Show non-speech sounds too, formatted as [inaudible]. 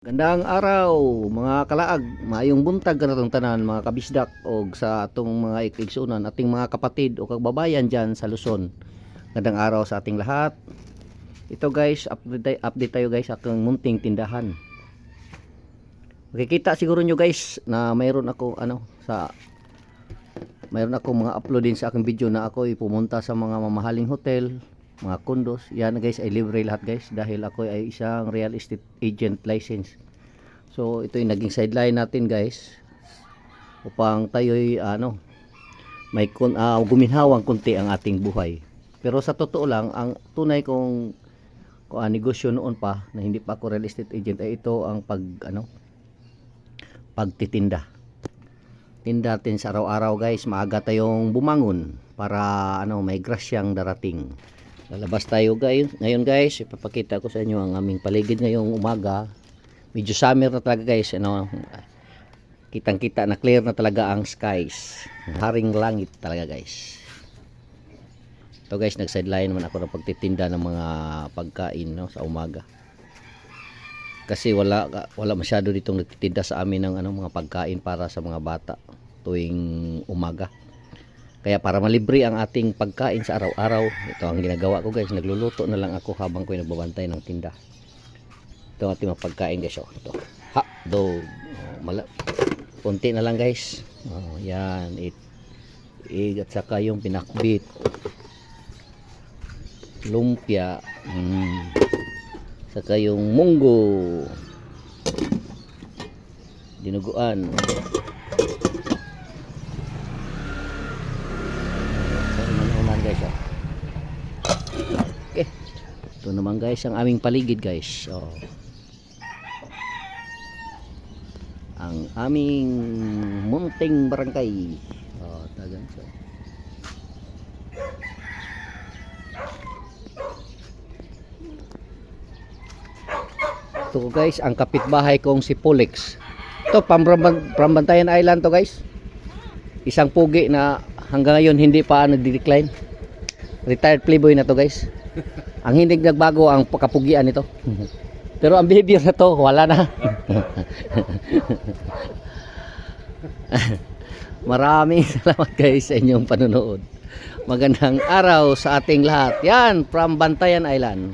Gandang araw mga kalaag, maayong buntag kanatong tanan mga kabisdak og sa atong mga ikigsunan ating mga kapatid o kababayan diyan sa Luzon. Gandang araw sa ating lahat. Ito guys, update, update tayo guys sa aking munting tindahan. Makikita siguro nyo guys na mayroon ako ano sa mayroon ako mga upload din sa aking video na ako ay pumunta sa mga mamahaling hotel, mga condos. Yan guys ay libre lahat guys dahil ako ay isang real estate agent license. So ito yung naging sideline natin guys upang tayo'y ano may kun, ah, guminhawang kunti ang ating buhay. Pero sa totoo lang ang tunay kong kung ah, negosyo noon pa na hindi pa ako real estate agent ay ito ang pag ano pagtitinda tinda natin sa araw-araw guys maaga tayong bumangon para ano may grasyang darating lalabas tayo guys. Ngayon guys ipapakita ko sa inyo ang aming paligid ngayong umaga. Medyo summer na talaga guys ano? Kitang kita na clear na talaga ang skies. Haring langit talaga guys. Ito guys nag sideline naman ako ng pagtitinda ng mga pagkain no, sa umaga. Kasi wala wala masyado ditong nagtitinda sa amin ng ano mga pagkain para sa mga bata tuwing umaga. Kaya para malibre ang ating pagkain sa araw-araw, ito ang ginagawa ko guys, nagluluto na lang ako habang ko nagbabantay ng tinda. Ito ang ating pagkain guys, oh. Ito. Ha, dog. Oh, Kunti na lang guys. Oh, yan, it ig at saka yung pinakbit. Lumpia. Mm. Saka yung munggo. Dinuguan. So, unan guys. Oh. Okay. Naman guys ang aming paligid guys. Oh. Ang aming munting barangay. Oh, tagan so. Ito guys, ang kapitbahay kong si Polix. Ito, Prambantayan Island to guys. Isang pugi na hanggang ngayon hindi pa nag-decline. Retired playboy na to guys. Ang hindi nagbago ang kapugian nito. Pero ang behavior na to, wala na. [laughs] Maraming salamat guys sa inyong panonood. Magandang araw sa ating lahat. Yan, from Bantayan Island.